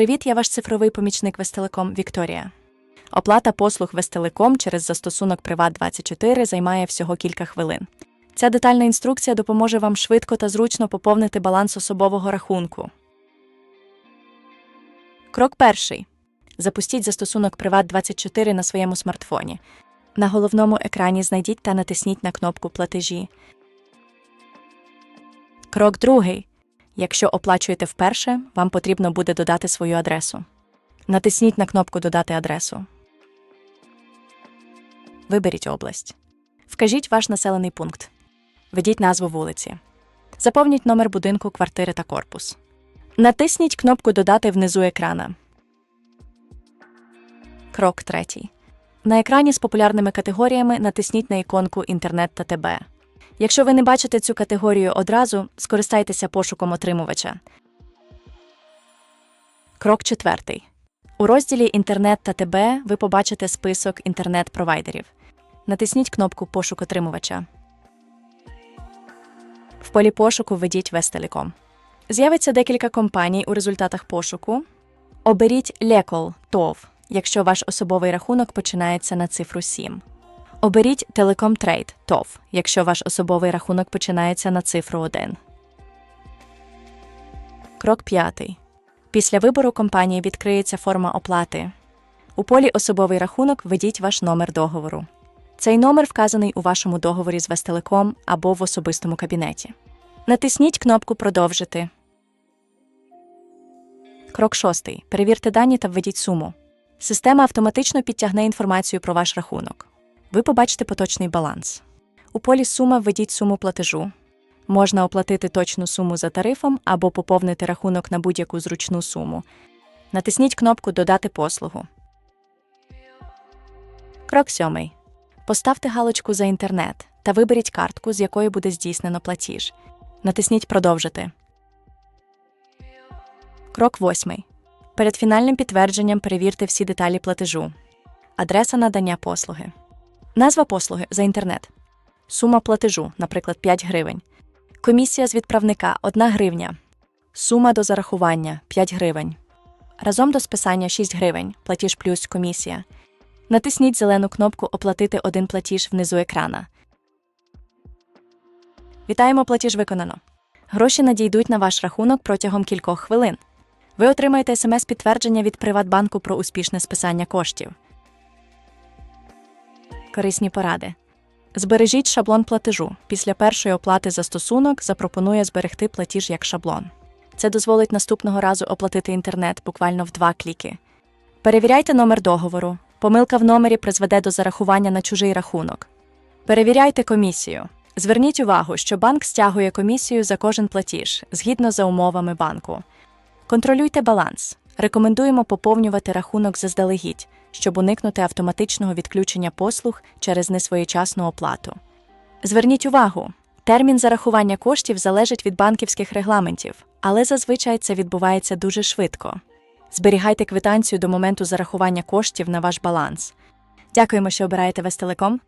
Привіт, я ваш цифровий помічник Вестелеком Вікторія. Оплата послуг Вестелеком через застосунок Приват24 займає всього кілька хвилин. Ця детальна інструкція допоможе вам швидко та зручно поповнити баланс особового рахунку. Крок перший. Запустіть застосунок Приват24 на своєму смартфоні. На головному екрані знайдіть та натисніть на кнопку Платежі. Крок другий. Якщо оплачуєте вперше, вам потрібно буде додати свою адресу. Натисніть на кнопку Додати адресу. Виберіть область. Вкажіть ваш населений пункт. Введіть назву вулиці. Заповніть номер будинку, квартири та корпус. Натисніть кнопку Додати внизу екрана. Крок третій. На екрані з популярними категоріями натисніть на іконку Інтернет та ТБ. Якщо ви не бачите цю категорію одразу, скористайтеся пошуком отримувача. Крок четвертий. У розділі Інтернет та ТБ ви побачите список інтернет-провайдерів. Натисніть кнопку Пошук отримувача. В полі пошуку введіть Вестелеком. З'явиться декілька компаній у результатах пошуку. Оберіть Лекол ТОВ, якщо ваш особовий рахунок починається на цифру 7. Оберіть Telecom Trade ТОВ, якщо ваш особовий рахунок починається на цифру 1. Крок 5. Після вибору компанії відкриється форма оплати. У полі Особовий рахунок введіть ваш номер договору. Цей номер вказаний у вашому договорі з Вестелеком або в особистому кабінеті. Натисніть кнопку Продовжити. Крок 6. Перевірте дані та введіть суму. Система автоматично підтягне інформацію про ваш рахунок. Ви побачите поточний баланс. У полі Сума введіть суму платежу. Можна оплатити точну суму за тарифом або поповнити рахунок на будь-яку зручну суму. Натисніть кнопку Додати послугу. Крок 7. Поставте галочку за інтернет та виберіть картку, з якої буде здійснено платіж. Натисніть Продовжити. Крок 8. Перед фінальним підтвердженням перевірте всі деталі платежу. Адреса надання послуги. Назва послуги за інтернет. Сума платежу, наприклад, 5 гривень. Комісія з відправника 1 гривня. Сума до зарахування 5 гривень. Разом до списання 6 гривень. Платіж плюс комісія. Натисніть зелену кнопку Оплатити один платіж внизу екрана. Вітаємо, платіж виконано. Гроші надійдуть на ваш рахунок протягом кількох хвилин. Ви отримаєте смс-підтвердження від Приватбанку про успішне списання коштів. Корисні поради. Збережіть шаблон платежу. Після першої оплати застосунок запропонує зберегти платіж як шаблон. Це дозволить наступного разу оплатити інтернет буквально в два кліки. Перевіряйте номер договору. Помилка в номері призведе до зарахування на чужий рахунок. Перевіряйте комісію. Зверніть увагу, що банк стягує комісію за кожен платіж згідно за умовами банку. Контролюйте баланс. Рекомендуємо поповнювати рахунок заздалегідь, щоб уникнути автоматичного відключення послуг через несвоєчасну оплату. Зверніть увагу, термін зарахування коштів залежить від банківських регламентів, але зазвичай це відбувається дуже швидко. Зберігайте квитанцію до моменту зарахування коштів на ваш баланс. Дякуємо, що обираєте Вестелеком.